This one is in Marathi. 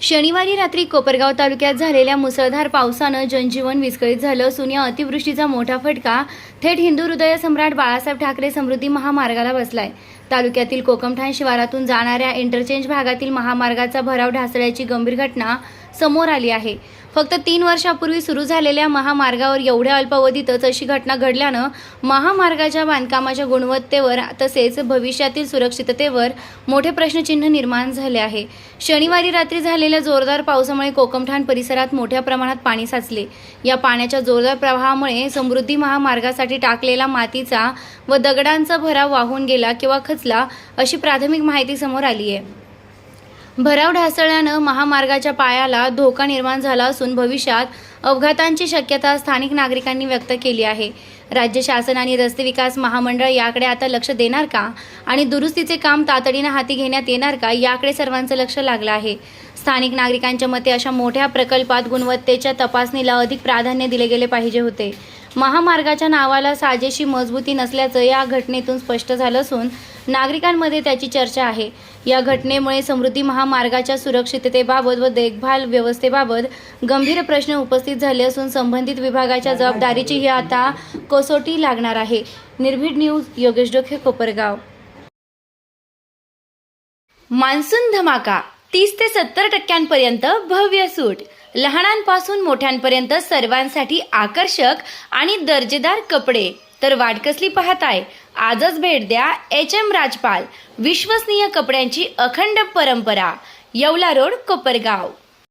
शनिवारी रात्री कोपरगाव तालुक्यात झालेल्या मुसळधार पावसानं जनजीवन विस्कळीत झालं असून या अतिवृष्टीचा मोठा फटका थेट हिंदू हृदय सम्राट बाळासाहेब ठाकरे समृद्धी महामार्गाला बसलाय. तालुक्यातील कोकमठाण शिवारातून जाणाऱ्या इंटरचेंज भागातील महामार्गाचा भराव ढासळ्याची गंभीर घटना समोर आली आहे. फक्त तीन वर्षापूर्वी सुरू झालेल्या महामार्गावर एवढ्या अल्पावधीतच अशी घटना घडल्यानं महामार्गाच्या बांधकामाच्या गुणवत्तेवर तसेच भविष्यातील सुरक्षिततेवर मोठे प्रश्नचिन्ह निर्माण झाले आहे. शनिवारी रात्री झालेल्या जोरदार पावसामुळे कोकमठाण परिसरात मोठ्या प्रमाणात पाणी साचले. या पाण्याच्या जोरदार प्रवाहामुळे समृद्धी महामार्गासाठी टाकलेला मातीचा व दगडांचा भराव वाहून गेला किंवा खचला अशी प्राथमिक माहिती समोर आली आहे भराव ढासळल्यानं महामार्गाच्या पायाला धोका निर्माण झाला असून भविष्यात अपघातांची शक्यता स्थानिक नागरिकांनी व्यक्त केली आहे. राज्य शासन आणि रस्ते विकास महामंडळ याकडे आता लक्ष देणार का? आणि दुरुस्तीचे काम तातडीनं हाती घेण्यात येणार का? याकडे सर्वांचं लक्ष लागलं आहे. स्थानिक नागरिकांच्या मते अशा मोठ्या प्रकल्पात गुणवत्तेच्या तपासणीला अधिक प्राधान्य दिले गेले पाहिजे होते. महामार्गाच्या नावाला साजेशी मजबूती नसल्याचं या घटनेतून स्पष्ट झालं असून नागरिकांमध्ये त्याची चर्चा आहे. या घटनेमुळे समृद्धी महामार्गाच्या सुरक्षिततेबाबत व देखभाल व्यवस्थेबाबत गंभीर प्रश्न उपस्थित झाले असून संबंधित विभागाच्या जबाबदारीची ही आता कसोटी लागणार आहे. निर्भीड न्यूज योगेश डोखे कोपरगाव. मान्सून धमाका तीस ते सत्तर टक्क्यांपर्यंत भव्य सूट. लहानांपासून मोठ्यांपर्यंत सर्वांसाठी आकर्षक आणि दर्जेदार कपडे. तर वाटकसली पाहताय? आजच भेट द्या एच एम राजपाल विश्वसनीय कपड्यांची अखंड परंपरा येवला रोड कोपरगाव.